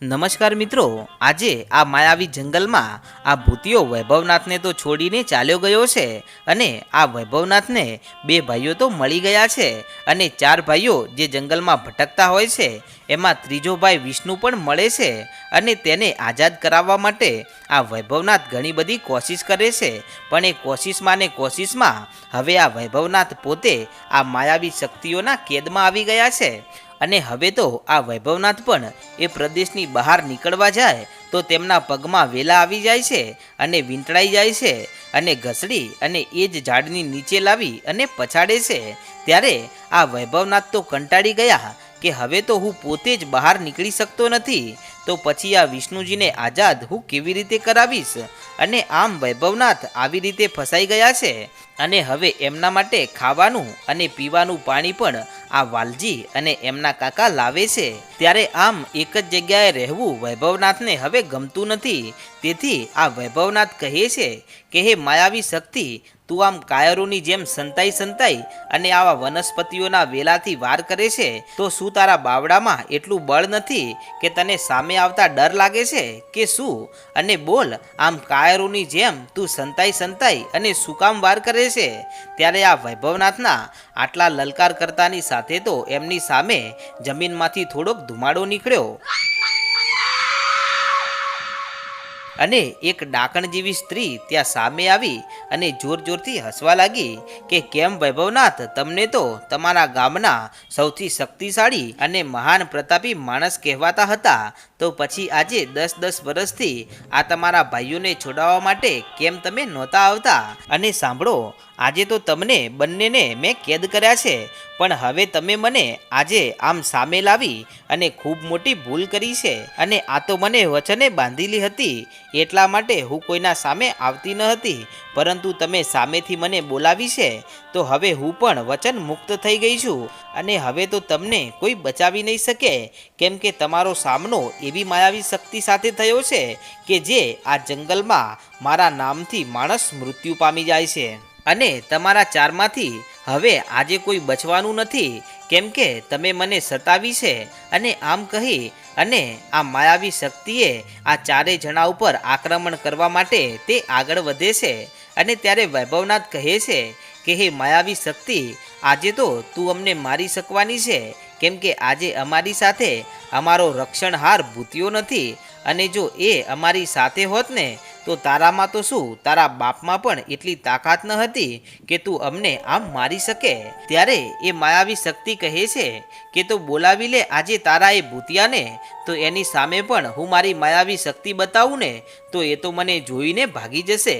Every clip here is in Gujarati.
નમસ્કાર મિત્રો, આજે આ માયાવી જંગલમાં આ ભૂતિયો વૈભવનાથને તો છોડીને ચાલ્યો ગયો છે અને આ વૈભવનાથને બે ભાઈઓ તો મળી ગયા છે અને ચાર ભાઈઓ જે જંગલમાં ભટકતા હોય છે, એમાં ત્રીજો ભાઈ વિષ્ણુ પણ મળે છે અને તેને આઝાદ કરાવવા માટે આ વૈભવનાથ ઘણી બધી કોશિશ કરે છે. પણ એ કોશિશમાં ને કોશિશમાં હવે આ વૈભવનાથ પોતે આ માયાવી શક્તિઓના કેદમાં આવી ગયા છે. અને હવે તો આ વૈભવનાથ પણ એ પ્રદેશની બહાર નીકળવા જાય તો તેમના પગમાં વેલા આવી જાય છે અને વીંટળાઈ જાય છે અને ઘસડી અને એ જ ઝાડની નીચે લાવી અને પછાડે છે. ત્યારે આ વૈભવનાથ તો કંટાળી ગયા કે હવે તો હું પોતે જ બહાર નીકળી શકતો નથી. તો પછી આ વિષ્ણુજીને આઝાદ હું કેવી રીતે કરાવીશ? અને આમ વૈભવનાથ આવી રીતે ફસાઈ ગયા છે. અને હવે એમના માટે ખાવાનું અને પીવાનું પાણી પણ આ વાલજી અને એમના કાકા લાવે છે. ત્યારે આમ એક જ જગ્યાએ રહેવું વૈભવનાથને હવે ગમતું નથી. તેથી આ વૈભવનાથ કહે છે કે, હે માયાવી શક્તિ, તું આમ કાયરોની જેમ સંતાઈ સંતાઈ અને આવા વનસ્પતિઓના વેલાથી વાર કરે છે, તો શું તારા બાવડામાં એટલું બળ નથી કે તને સામે આવતા ડર લાગે છે? કે શું? અને બોલ, આમ કાયરોની જેમ તું સંતાઈ સંતાઈ અને શું કામ વાર કરે છે. ત્યારે આ વૈભવનાથના આટલા લલકાર કરતાની સાથે તો એમની સામે જમીનમાંથી થોડોક ધુમાડો નીકળ્યો. અને એક ડાકણ જેવી સ્ત્રી ત્યાં સામે આવી અને જોર જોરથી હસવા લાગી કે, કેમ વૈભવનાથ, તમને તો તમારા ગામના સૌથી શક્તિશાળી અને મહાન પ્રતાપી માણસ કહેવાતા હતા. તો પછી આજે દસ દસ વર્ષથી આ તમારા ભાઈઓને છોડાવવા માટે કેમ તમે નહોતા આવતા? અને સાંભળો, આજે તો તમને બંનેને મેં કેદ કર્યા છે. પણ હવે તમે મને આજે આમ સામે લાવી અને ખૂબ મોટી ભૂલ કરી છે. અને આ તો મને વચને બાંધેલી હતી. એટલા માટે હું કોઈના સામે આવતી ન હતી. પરંતુ તમે સામેથી મને બોલાવી છે, તો હવે હું પણ વચન મુક્ત થઈ ગઈ છું. અને હવે તો તમને કોઈ બચાવી નહીં શકે, કેમ કે તમારો સામનો એવી માયાવી શક્તિ સાથે થયો છે કે જે આ જંગલમાં મારા નામથી માણસ મૃત્યુ પામી જાય છે. અને તમારા ચારમાંથી હવે આજે કોઈ બચવાનું નથી, કેમ કે તમે મને સતાવી છે. અને આમ કહી અને આ માયાવી શક્તિએ આ ચારેય જણા ઉપર આક્રમણ કરવા માટે તે આગળ વધે છે. અને ત્યારે વૈભવનાથ કહે છે કે, હે માયાવી શક્તિ, આજે તો તું અમને મારી શકવાની છે, કેમ કે આજે અમારી સાથે અમારો રક્ષણહાર ભૂત્યો નથી અને જો એ અમારી સાથે હોત ને, તો તારામાં તો શું, તારા બાપમાં પણ એટલી તાકાત ન હતી કે તું અમને આમ મારી શકે? ત્યારે એ માયાવી શક્તિ કહે છે કે, તો બોલાવી લે આજે તારા એ ભૂતિયાને, તો એની સામે પણ હું મારી માયાવી શક્તિ બતાવું ને, તો એ તો મને જોઈને ભાગી જશે.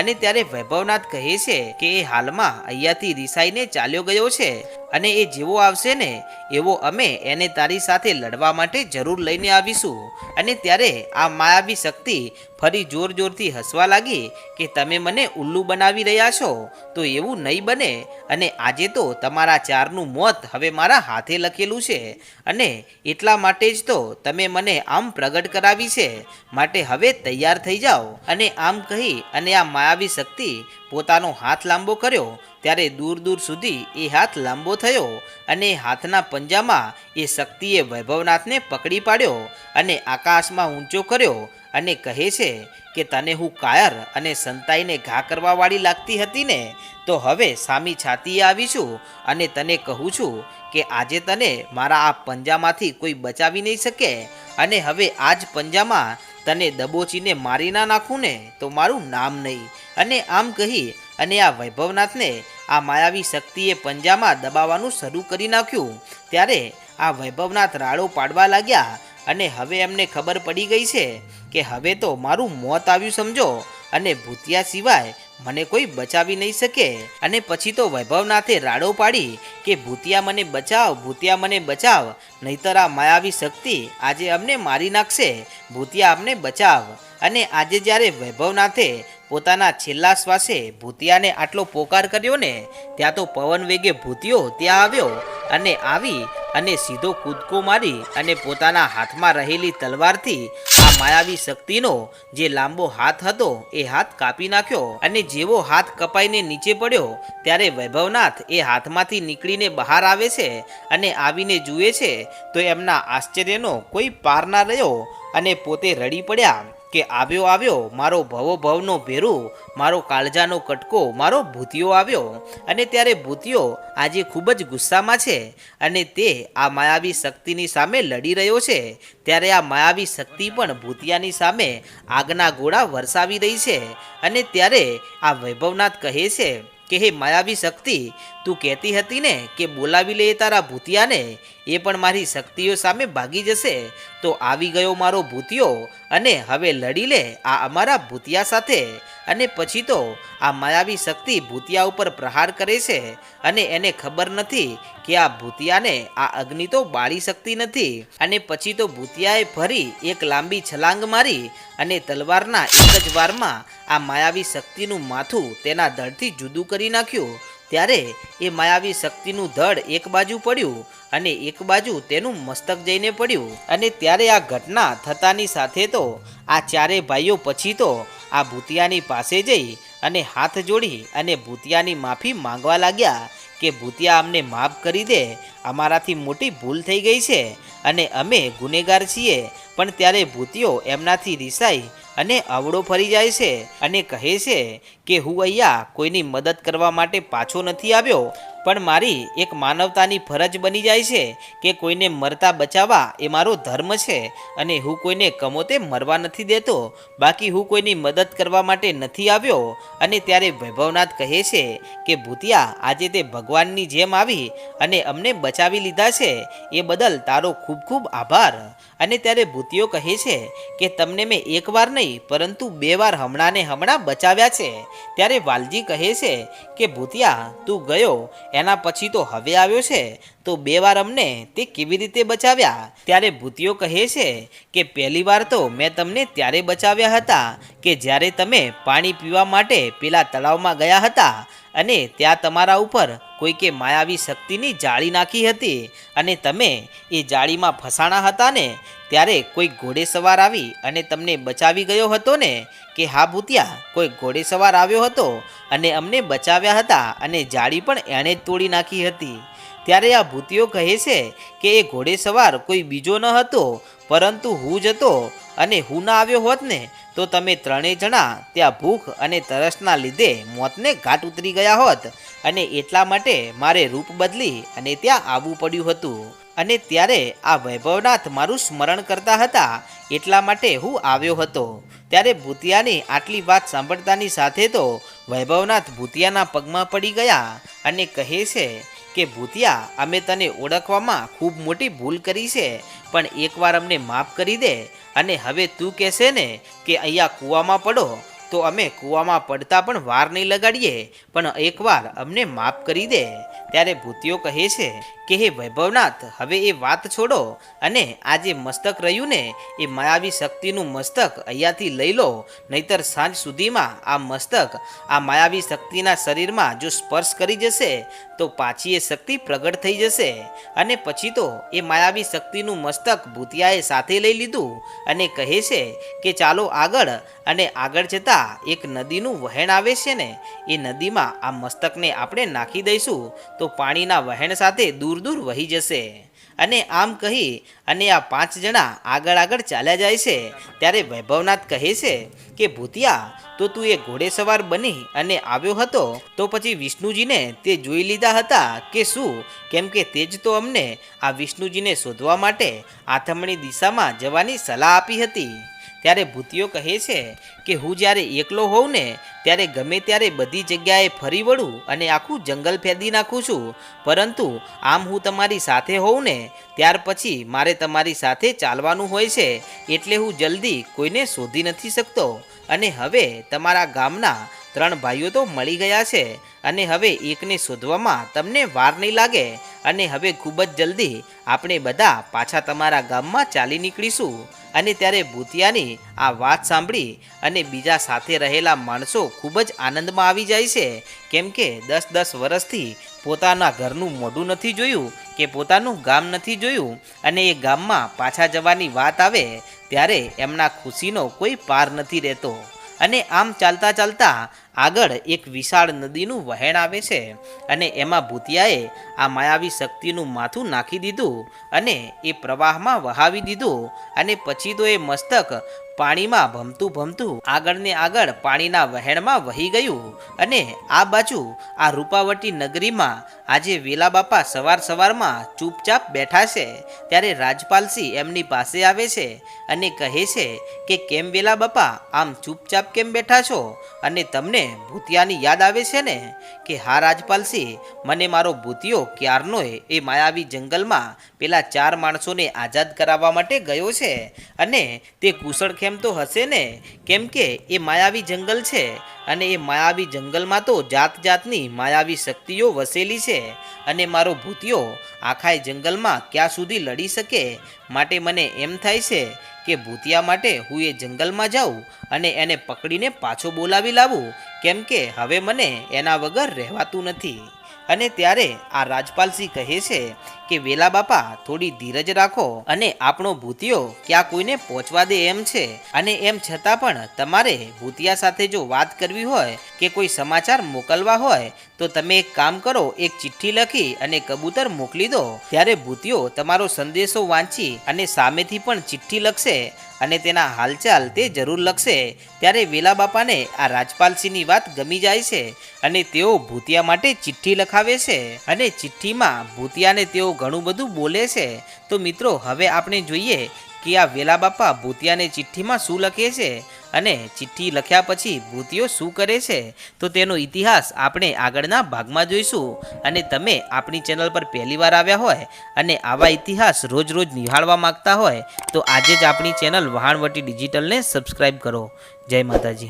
અને ત્યારે વૈભવનાથ કહે છે કે એ હાલમાં અહીંયાથી રિસાઈને ચાલ્યો ગયો છે અને એ જેવો આવશે ને, એવો અમે એને તારી સાથે લડવા માટે જરૂર લઈને આવીશું. અને ત્યારે આ માયાવી શક્તિ ફરી જોર જોરથી હસવા લાગી કે તમે મને ઉલ્લુ બનાવી રહ્યા છો, તો એવું નહીં બને. અને આજે તો તમારા ચારનું મોત હવે મારા હાથે લખેલું છે. અને એટલા માટે જ તો તમે મને આમ પ્રગટ કરાવી છે. માટે હવે તૈયાર થઈ જાઓ. અને આમ કહી અને આ માયાવી શક્તિ પોતાનો હાથ લાંબો કર્યો, ત્યારે દૂર દૂર સુધી એ હાથ લાંબો થયો અને હાથના પંજામાં એ શક્તિએ વૈભવનાથને પકડી પાડ્યો અને આકાશમાં ઊંચો કર્યો અને કહે છે કે, તને હું કાયર અને સંતાઈને ઘા કરવાવાળી લાગતી હતી ને, તો હવે સામી છાતીએ આવીશું અને તને કહું છું કે, આજે તને મારા આ પંજામાંથી કોઈ બચાવી નહીં શકે અને હવે આ જ પંજામાં તને દબોચીને મારી ના નાખું ને, તો મારું નામ નહીં. અને આમ કહી અને આ વૈભવનાથને આ માયાવી શક્તિએ પંજામાં દબાવવાનું શરૂ કરી નાખ્યું. ત્યારે આ વૈભવનાથ રાડો પાડવા લાગ્યા અને હવે એમને ખબર પડી ગઈ છે કે હવે તો મારું મોત આવ્યું સમજો. અને ભૂતિયા સિવાય મને કોઈ બચાવી નહીં શકે. અને પછી તો વૈભવનાથે રાડો પાડી કે, ભૂતિયા મને બચાવ, ભૂતિયા મને બચાવ, નહીતર આ માયાવી શક્તિ આજે અમને મારી નાખશે. ભૂતિયા અમને બચાવ. અને આજે જ્યારે વૈભવનાથે પોતાના છેલ્લા શ્વાસે ભૂતિયાને આટલો પોકાર કર્યો ને, ત્યાં તો પવન વેગે ભૂતિયો ત્યાં આવ્યો અને આવી અને સીધો કૂદકો મારી અને પોતાના હાથમાં રહેલી તલવારથી આ માયાવી શક્તિનો જે લાંબો હાથ હતો એ હાથ કાપી નાખ્યો અને જેવો હાથ કપાઈને નીચે પડ્યો ત્યારે વૈભવનાથ એ હાથમાંથી નીકળીને બહાર આવે છે અને આવીને જુએ છે, તો એમના આશ્ચર્યનો કોઈ પાર ના રહ્યો અને પોતે રડી પડ્યા. કે આવ્યો આવ્યો, મારો ભવો ભવનો ભેરું, મારો કાળજાનો કટકો, મારો ભૂતિયો આવ્યો. અને ત્યારે ભૂતિયો આજે ખૂબ જ ગુસ્સામાં છે અને તે આ માયાવી શક્તિની સામે લડી રહ્યો છે. ત્યારે આ માયાવી શક્તિ પણ ભૂતિયાની સામે આગના ગોળા વરસાવી રહી છે. અને ત્યારે આ વૈભવનાથ કહે છે કે, હે માયાવી શક્તિ, તું કહેતી હતી ને કે બોલાવી લે તારા ભૂતિયાને. એ પણ મારી શક્તિઓ સામે ભાગી જશે. તો આવી ગયો મારો ભૂતિયો અને હવે લડી લે આ અમારા ભૂતિયા સાથે. અને પછી તો આ માયાવી શક્તિ ભૂતિયા ઉપર પ્રહાર કરે છે અને એને ખબર નથી કે આ ભૂતિયાને આ અગ્નિ તો બાળી શકતી નથી. અને પછી તો ભૂતિયાએ ફરી એક લાંબી છલાંગ મારી અને તલવારના એક જ વારમાં આ માયાવી શક્તિનું માથું તેના દળથી જુદું કરી નાખ્યું. ત્યારે એ માયાવી શક્તિનું ધડ એક બાજુ પડ્યું અને એક બાજુ તેનું મસ્તક જઈને પડ્યું. અને ત્યારે આ ઘટના થતાની સાથે તો આ ચારે ભાઈઓ પછી તો આ ભૂતિયાની પાસે જઈ અને હાથ જોડી અને ભૂતિયાની માફી માંગવા લાગ્યા કે ભૂતિયા અમને માફ કરી દે, અમારાથી મોટી ભૂલ થઈ ગઈ છે અને અમે ગુનેગાર છીએ. પણ ત્યારે ભૂતિયો એમનાથી રિસાઈ અને અવળો ફરી જાય છે અને કહે છે કે હું અહીંયા કોઈની મદદ કરવા માટે પાછો નથી આવ્યો પણ મારી એક માનવતાની ફરજ બની જાય છે કે કોઈને મરતા બચાવવા એ મારો ધર્મ છે અને હું કોઈને કમોતે મરવા નથી દેતો. બાકી હું કોઈની મદદ કરવા માટે નથી આવ્યો અને ત્યારે વૈભવનાથ કહે છે કે, ભૂતિયા, આજે તે ભગવાનની જેમ આવી અને અમને બચાવી લીધા છે. એ બદલ તારો ખૂબ ખૂબ આભાર. અને ત્યારે ભૂતિયો કહે છે કે, તમને મેં એકવાર નહીં, પરંતુ બે વાર હમણાં ને હમણાં બચાવ્યા છે. ત્યારે વાલજી કહે છે કે, ભૂતિયા, તું ગયો એના પછી તો હવે આવ્યો છે, તો બે વાર અમને તે કેવી રીતે બચાવ્યા? ત્યારે ભૂતિયો કહે છે કે પહેલી વાર તો મેં તમને ત્યારે બચાવ્યા હતા કે જ્યારે તમે પાણી પીવા માટે પેલા તળાવમાં ગયા હતા અને ત્યાં તમારા ઉપર કોઈકે માયાવી શક્તિની જાળી નાખી હતી અને તમે એ જાળીમાં ફસાણા હતા ને ત્યારે કોઈ ઘોડે સવાર આવી અને તમને બચાવી ગયો હતો ને કે હા ભૂતિયા, કોઈ ઘોડે સવાર આવ્યો હતો અને અમને બચાવ્યા હતા અને જાળી પણ એણે જ તોડી નાખી હતી. ત્યારે આ ભૂતિઓ કહે છે કે એ ઘોડે સવાર કોઈ બીજો ન હતો, પરંતુ હું જ હતો અને હું ના આવ્યો હોત ને તો તમે ત્રણેય જણા ત્યાં ભૂખ અને તરસના લીધે મોતને ઘાટ ઉતરી ગયા હોત અને એટલા માટે મારે રૂપ બદલી અને ત્યાં આવવું પડ્યું હતું. અને ત્યારે આ વૈભવનાથ મારું સ્મરણ કરતા હતા એટલા માટે હું આવ્યો હતો. ત્યારે ભૂતિયાની આટલી વાત સાંભળતાની સાથે તો વૈભવનાથ ભૂતિયાના પગમાં પડી ગયા અને કહે છે કે ભૂતિયા, અમે તને ઓળખવામાં ખૂબ મોટી ભૂલ કરી છે, પણ એકવાર અમને માફ કરી દે અને હવે તું કહેશે ને કે અહીંયા કૂવામાં પડો. તો અમે કૂવામાં પડતા પણ વાર નહીં લગાડીએ, પણ એકવાર અમને માફ કરી દે. ત્યારે ભૂતિયો કહે છે કે, હે વૈભવનાથ, હવે એ વાત છોડો અને આ જે મસ્તક રહ્યું ને, એ માયાવી શક્તિનું મસ્તક અહીંયાથી લઈ લો. નહીતર સાંજ સુધીમાં આ મસ્તક આ માયાવી શક્તિના શરીરમાં જો સ્પર્શ કરી જશે, તો પાછી એ શક્તિ પ્રગટ થઈ જશે. અને પછી તો એ માયાવી શક્તિનું મસ્તક ભૂતિયાએ સાથે લઈ લીધું અને કહે છે કે, ચાલો આગળ. અને આગળ જતાં એક નદીનું વહેણ આવે છે ને, એ નદીમાં આ મસ્તકને આપણે નાખી દઈશું, તો પાણીના વહેણ સાથે દૂર દૂર વહી જશે. અને આમ કહી, અને આ પાંચ જણા આગળ આગળ ચાલ્યા જાય છે. ત્યારે વૈભવનાથ કહે છે કે, ભૂતિયા, તો તું એ ઘોડેસવાર બની અને આવ્યો હતો, તો પછી વિષ્ણુજીને તે જોઈ લીધા હતા કે શું? કેમ કે તે જ તો અમને આ વિષ્ણુજીને શોધવા માટે આથમણી દિશામાં જવાની સલાહ આપી હતી. ત્યારે ભૂતિયો કહે છે કે હું જ્યારે એકલો હોઉં ને, ત્યારે ગમે ત્યારે બધી જગ્યાએ ફરી વળું અને આખું જંગલ ફેદી નાખું છું. પરંતુ આમ હું તમારી સાથે હોઉં ને, ત્યાર પછી મારે તમારી સાથે ચાલવાનું હોય છે, એટલે હું જલ્દી કોઈને શોધી નથી શકતો. અને હવે તમારા ગામના ત્રણ ભાઈઓ તો મળી ગયા છે, અને હવે એકને શોધવામાં તમને વાર નહીં લાગે. અને હવે ખૂબ જ જલ્દી આપણે બધા પાછા તમારા ગામમાં ચાલી નીકળીશું. અને ત્યારે ભૂતિયાની આ વાત સાંભળી અને બીજા સાથે રહેલા માણસો ખૂબ જ આનંદમાં આવી જાય છે. કેમ કે દસ દસ વર્ષથી પોતાના ઘરનું મોઢું નથી જોયું કે પોતાનું ગામ નથી જોયું અને એ ગામમાં પાછા જવાની વાત આવે ત્યારે એમના ખુશીનો કોઈ પાર નથી રહેતો. અને આમ ચાલતા ચાલતા આગળ એક વિશાળ નદીનું વહેણ આવે છે અને એમાં ભૂતિયાએ આ માયાવી શક્તિનું માથું નાખી દીધું અને એ પ્રવાહમાં વહાવી દીધું અને પછી તો એ મસ્તક પાણીમાં ભમતું ભમતું આગળ ને આગળ પાણીના વહેણમાં વહી ગયું અને આ બાજુ આ રૂપાવટી નગરીમાં આજે વેલા બાપા સવાર સવારમાં ચૂપચાપ બેઠા છે. ત્યારે રાજપાલસિંહ એમની પાસે આવે છે અને કહે છે કે, કેમ વેલા બાપા? આમ ચૂપચાપ કેમ બેઠા છો? અને તમને ભૂતિયાની યાદ આવે છે ને? કે હા, રાજપાલસિંહ, મને મારો ભૂતિયો ક્યારનોય એ માયાવી જંગલમાં પેલા ચાર માણસોને આઝાદ કરાવવા માટે ગયો છે અને તે કુશળખેમ તો હશે ને? કેમ કે એ માયાવી જંગલ છે અને એ માયાવી જંગલમાં તો જાત જાતની માયાવી શક્તિઓ વસેલી છે અને મારો ભૂતિયો આખાય જંગલમાં ક્યાં સુધી લડી શકે? માટે મને એમ થાય છે કે ભૂતિયા માટે હું એ જંગલમાં જાઉં અને એને પકડીને પાછો બોલાવી લાવું. કેમ કે હવે મને એના વગર રહેવાતું નથી. અને ત્યારે આ રાજપાલસિંહ કહે છે કે વેલા બાપા, થોડી ધીરજ રાખો અને આપણો ભૂતિયો ક્યાં કોઈને પહોંચવા દે એમ છે. અને એમ છતાં પણ તમારે ભૂતિયા સાથે જો વાત કરવી હોય કે કોઈ સમાચાર મોકલવા હોય, તો તમે એક કામ કરો, એક ચિઠ્ઠી લખી અને કબૂતર મોકલી દો. ત્યારે ભૂતિયો તમારો સંદેશો વાંચી અને સામેથી પણ ચિઠ્ઠી લખશે અને તેના હાલચાલ તે જરૂર લખશે. ત્યારે વેલા બાપાને આ રાજપાલસિંહની વાત ગમી જાય છે અને તેઓ ભૂતિયા માટે ચિઠ્ઠી લખાવે છે. અને ચિઠ્ઠીમાં ભૂતિયાને તેઓ ઘણું બધું બોલે છે. તો મિત્રો, હવે આપણે જોઈએ કે આ વેલા બાપા ભૂતિયાને ચિઠ્ઠીમાં શું લખે છે અને ચિઠ્ઠી લખ્યા પછી ભૂતિયો શું કરે છે? તો તેનો ઇતિહાસ આપણે આગળના ભાગમાં જોઈશું. અને તમે આપણી ચેનલ પર પહેલીવાર આવ્યા હોય અને આવા ઇતિહાસ રોજ રોજ નિહાળવા માંગતા હોય, તો આજે જ આપણી ચેનલ વહાણવટી ડિજિટલને સબસ્ક્રાઈબ કરો. જય માતાજી.